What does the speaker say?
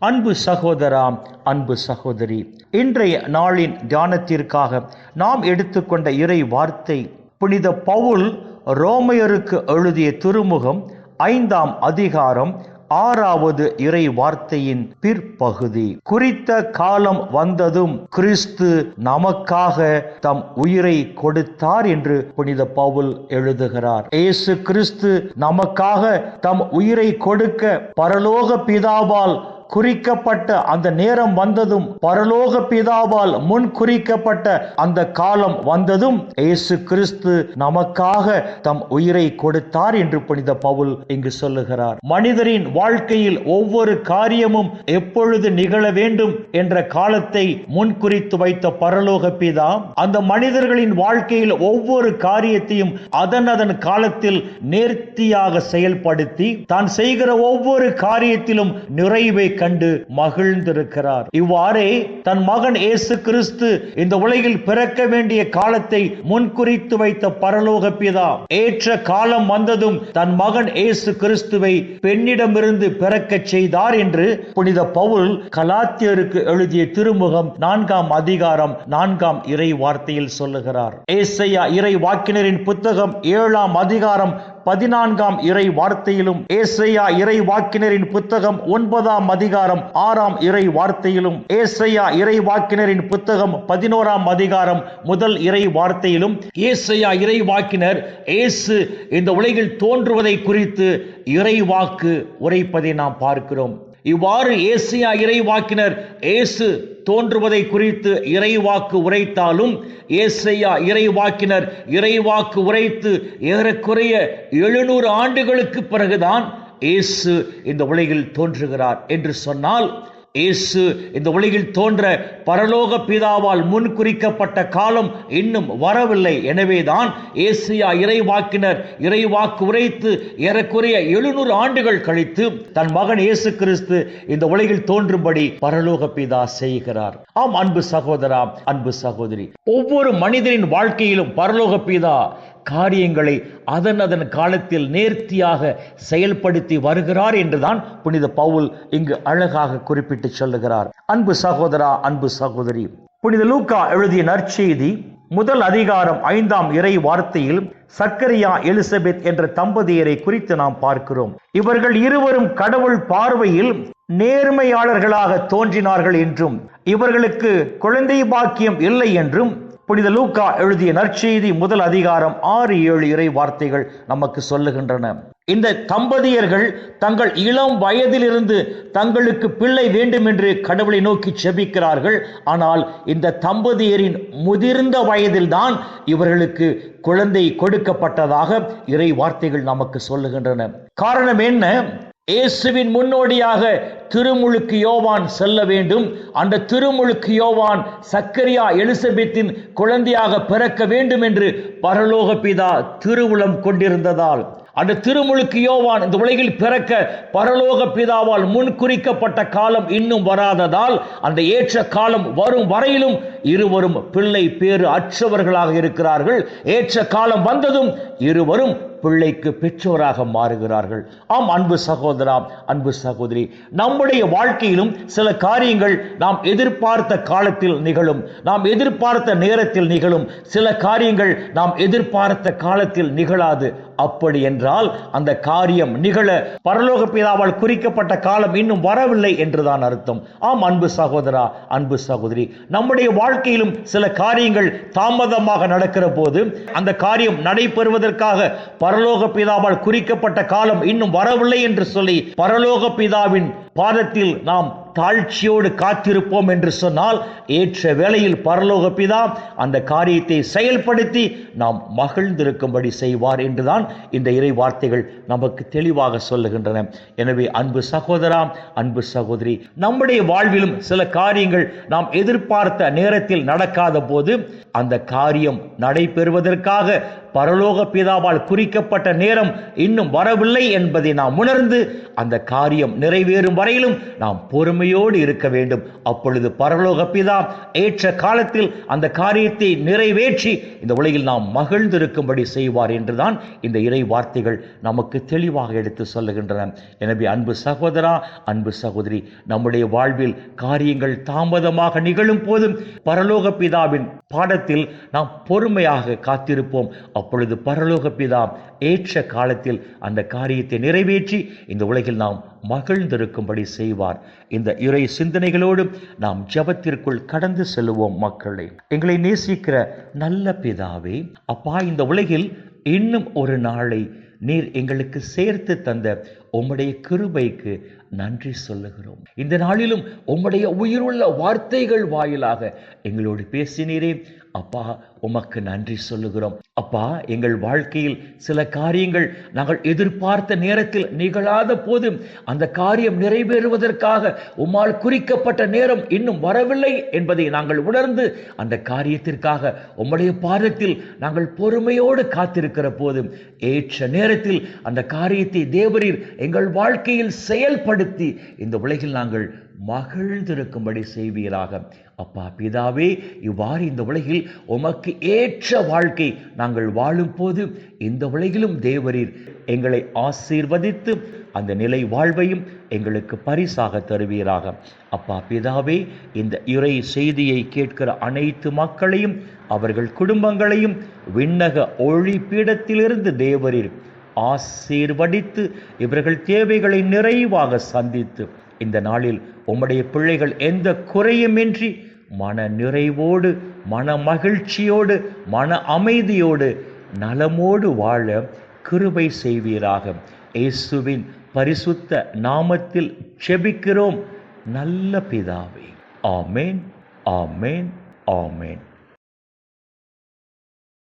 அன்பு சகோதராம் அன்பு சகோதரி இன்றைய நாளின் தியானத்திற்காக நாம் எடுத்துக்கொண்ட இறை வார்த்தை புனித பவுல் ரோமையருக்கு எழுதிய திருமுகம் ஐந்தாம் அதிகாரம் ஆறாவது இறை வார்த்தையின் பிற்பகுதி. குறித்த காலம் வந்ததும் கிறிஸ்து நமக்காக தம் உயிரை கொடுத்தார் என்று புனித பவுல் எழுதுகிறார். இயேசு கிறிஸ்து நமக்காக தம் உயிரை கொடுக்க பரலோக பிதாவால் குறிக்கப்பட்ட அந்த நேரம் வந்ததும் பரலோக பிதாவால் முன் குறிக்கப்பட்ட அந்த காலம் வந்ததும் இயேசு கிறிஸ்து நமக்காக தம் உயிரை கொடுத்தார் என்று புனித பவுல் இங்கு சொல்லுகிறார். மனிதரின் வாழ்க்கையில் ஒவ்வொரு காரியமும் எப்பொழுது நிகழ வேண்டும் என்ற காலத்தை முன் குறித்து வைத்த பரலோக பிதா அந்த மனிதர்களின் வாழ்க்கையில் ஒவ்வொரு காரியத்தையும் அதன் அதன் காலத்தில் நேர்த்தியாக செயல்படுத்தி தான் செய்கிற ஒவ்வொரு காரியத்திலும் நிறைவை கண்டு மகிழ்ந்திருக்கிறார். இவ்வாறே தன் மகன் இயேசு கிறிஸ்து இந்த உலகில் பிறக்க வேண்டிய காலத்தை முன்குறித்து வைத்த பரலோக பிதா. ஏற்ற காலம் வந்ததும் தன் மகன் இயேசு கிறிஸ்துவை பெண்ணிடமிருந்து பிறக்க செய்தார் என்று புனித பவுல் கலாத்தியருக்கு எழுதிய திருமுகம் நான்காம் அதிகாரம் நான்காம் இறை வார்த்தையில் சொல்லுகிறார். ஏசையா இறை வாக்கினரின் புத்தகம் ஏழாம் அதிகாரம் பதினான்காம் இறை வார்த்தையிலும் ஏசையா இறை வாக்கினரின் புத்தகம் ஒன்பதாம் அதிகாரம் ஆறாம் இறை வார்த்தையிலும் ஏசையா இறை வாக்கினரின் புத்தகம் பதினோராம் அதிகாரம் முதல் இறை வார்த்தையிலும் ஏசையா இறை வாக்கினர் ஏசு இந்த உலகில் தோன்றுவதை குறித்து இறை வாக்கு உரைப்பதை நாம் பார்க்கிறோம். இவ்வாறு ஏசியா இறைவாக்கினர் ஏசு தோன்றுவதை குறித்து இறைவாக்கு உரைத்தாலும் ஏசையா இறைவாக்கினர் இறைவாக்கு உரைத்து ஏறக்குறைய எழுநூறு ஆண்டுகளுக்கு பிறகுதான் இயேசு இந்த உலகில் தோன்றுகிறார் என்று சொன்னால் இயேசு இந்த உலகில் தோன்ற பரலோக பிதாவால் முன் குறிக்கப்பட்ட காலம் இன்னும் வரவில்லை. எனவேதான் ஏசியா இறைவாக்கினர் இறைவாக்கு உரைத்து ஏறக்குறைய எழுநூறு ஆண்டுகள் கழித்து தன் மகன் இயேசு கிறிஸ்து இந்த உலகில் தோன்றும்படி பரலோக பிதா செய்கிறார். ஆம் அன்பு சகோதரா அன்பு சகோதரி. ஒவ்வொரு மனிதனின் வாழ்க்கையிலும் பரலோக பிதா காரியங்களை அதன் அதன் காலத்தில் நேர்த்தியாக செயல்படுத்தி வருகிறார் என்றுதான் புனித பவுல் இங்கு அழகாக குறிப்பிட்டு சொல்லுகிறார். அன்பு சகோதரா அன்பு சகோதரி புனித லூக்கா எழுதிய நற்செய்தி முதல் அதிகாரம் ஐந்தாம் இறை வார்த்தையில் சக்கரியா எலிசபெத் என்ற தம்பதியரை குறித்து நாம் பார்க்கிறோம். இவர்கள் இருவரும் கடவுள் பார்வையில் நேர்மையாளர்களாக தோன்றினார்கள் என்றும் இவர்களுக்கு குழந்தை பாக்கியம் இல்லை என்றும் புனித லூக்கா எழுதிய நற்செய்தி முதல் அதிகாரம் ஆறு ஏழு இறை வார்த்தைகள் நமக்கு சொல்லுகின்றன. இந்த தம்பதியர்கள் தங்கள் இளம் வயதிலிருந்து தங்களுக்கு பிள்ளை வேண்டும் என்று கடவுளை நோக்கி செபிக்கிறார்கள். ஆனால் இந்த தம்பதியரின் முதிர்ந்த வயதில்தான் இவர்களுக்கு குழந்தை கொடுக்கப்பட்டதாக இறை வார்த்தைகள் நமக்கு சொல்லுகின்றன. காரணம் என்ன? இயேசுவின் முன்னோடியாக திருமுழுக்கு யோவான் செல்ல வேண்டும். அந்த திருமுழுக்கு யோவான் சக்கரியா எலிசபெத்தின் குழந்தையாக பிறக்க வேண்டும் என்று பரலோக பிதா திருவுளம் கொண்டிருந்ததால். அந்த திருமுழுக்கு யோவான் இந்த உலகில் பிறக்க பரலோக பிதாவால் முன் குறிக்கப்பட்ட காலம் இன்னும் வராததால் அந்த ஏற்ற காலம் வரும் வரையிலும் இருவரும் பிள்ளை பேறு அற்றவர்களாக இருக்கிறார்கள். ஏற்ற காலம் வந்ததும் இருவரும் பிள்ளைக்கு பெற்றோராக மாறுகிறார்கள். ஆம் அன்பு சகோதரா அன்பு சகோதரி நம்முடைய வாழ்க்கையிலும் சில காரியங்கள் நாம் எதிர்பார்த்த காலத்தில் நிகழும் நாம் எதிர்பார்த்த நேரத்தில் நிகழும். சில காரியங்கள் நாம் எதிர்பார்த்த காலத்தில் நிகழாது. அப்படி என்றால் அந்த காரியம் நிகழ பரலோக பிதாவால் குறிக்கப்பட்ட காலம் இன்னும் வரவில்லை என்றுதான் அர்த்தம். ஆம் அன்பு சகோதரா அன்பு சகோதரி நம்முடைய வாழ்க்கையிலும் சில காரியங்கள் தாமதமாக நடக்கிற போது அந்த காரியம் நடைபெறுவதற்காக பரலோக பிதாவால் குறிக்கப்பட்ட காலம் இன்னும் வரவில்லை என்று சொல்லி பரலோக பிதாவின் பாதத்தில் நாம் தாழ்ச்சியோடு காத்திருப்போம் என்று சொன்னால் ஏற்ற வேளையில் பரலோக பிதா அந்த காரியத்தை செயல்படுத்தி நாம் மகிழ்ந்திருக்கும்படி செய்வார் என்றுதான் இந்த இறை வார்த்தைகள் நமக்கு தெளிவாக சொல்லுகின்றன. எனவே அன்பு சகோதரா அன்பு சகோதரி நம்முடைய வாழ்விலும் சில காரியங்கள் நாம் எதிர்பார்த்த நேரத்தில் நடக்காத போது அந்த காரியம் நடைபெறுவதற்காக பரலோக பிதாவால் குறிக்கப்பட்ட நேரம் இன்னும் வரவில்லை என்பதை நாம் உணர்ந்து அந்த காரியம் நிறைவேறும் வரையிலும் நாம் பொறுமை பொறுமையோடு இருக்க வேண்டும். அப்பொழுது பரலோக பிதா ஏற்ற காலத்தில் அந்த காரியத்தை நிறைவேற்றி இந்த உலகில் நாம் மகிழ்ந்திருக்கும்படி செய்வார் என்றுதான் இந்த இறை வார்த்தைகள் நமக்கு தெளிவாக எடுத்து சொல்லுகின்றன. எனவே அன்பு சகோதரா அன்பு சகோதரி நம்முடைய வாழ்வில் காரியங்கள் தாமதமாக நிகழும் போதும் பரலோக பிதாவின் பாடத்தில் நாம் பொறுமையாக காத்திருப்போம். அப்பொழுது பரலோக பிதா ஏற்ற காலத்தில் அந்த காரியத்தை நிறைவேற்றி இந்த உலகில் நாம் மகிழ்ந்திருக்கும்படி செய்வார். இந்த இறை சிந்தனைகளோடு நாம் ஜபத்திற்குள் கடந்து செல்லுவோம் மக்களை. எங்களை நேசிக்கிற நல்ல பிதாவே அப்பா இந்த உலகில் இன்னும் ஒரு நாளை நீர் எங்களுக்கு சேர்த்து தந்த உம்முடைய கிருபைக்கு நன்றி சொல்லுகிறோம். இந்த நாளிலும் உம்முடைய உயிருள்ள வார்த்தைகள் வாயிலாக எங்களோடு பேசினீரே. அப்பா உமக்கு நன்றி சொல்லுகிறோம். அப்பா எங்கள் வாழ்க்கையில் சில காரியங்கள் நாங்கள் எதிர்பார்த்த நேரத்தில் நிகழாத போது அந்த காரியம் நிறைவேறுவதற்காக உம்மால் குறிக்கப்பட்ட நேரம் இன்னும் வரவில்லை என்பதை நாங்கள் உணர்ந்து அந்த காரியத்திற்காக உம்முடைய பாதத்தில் நாங்கள் பொறுமையோடு காத்திருக்கிற போது ஏற்ற நேரத்தில் அந்த காரியத்தை தேவரீர் எங்கள் வாழ்க்கையில் செயல்பட பயன்படுத்தி இந்த உலகில் நாங்கள் மகிழ்ந்திருக்கும்படி செய்வீராக. அப்பா பிதாவே இவ்வாறு இந்த உலகில் உமக்கு ஏற்ற வாழ்க்கை நாங்கள் வாழும் போது இந்த உலகிலும் தேவரீர் எங்களை ஆசீர்வதித்து அந்த நிலை வாழ்வையும் எங்களுக்கு பரிசாக தருவீராக. அப்பா பிதாவே இந்த இறை செய்தியை கேட்கிற அனைத்து மக்களையும் அவர்கள் குடும்பங்களையும் விண்ணக ஒளி பீடத்திலிருந்து தேவரீர் ஆசீர்வடித்து இவர்கள் தேவைகளை நிறைவாக சந்தித்து இந்த நாளில் உம்முடைய பிள்ளைகள் எந்த குறையுமின்றி மன நிறைவோடு மன மகிழ்ச்சியோடு மன அமைதியோடு நலமோடு வாழ கிருபை செய்வீராக. இயேசுவின் பரிசுத்த நாமத்தில் செபிக்கிறோம் நல்ல பிதாவே. ஆமேன் ஆமேன் ஆமேன்.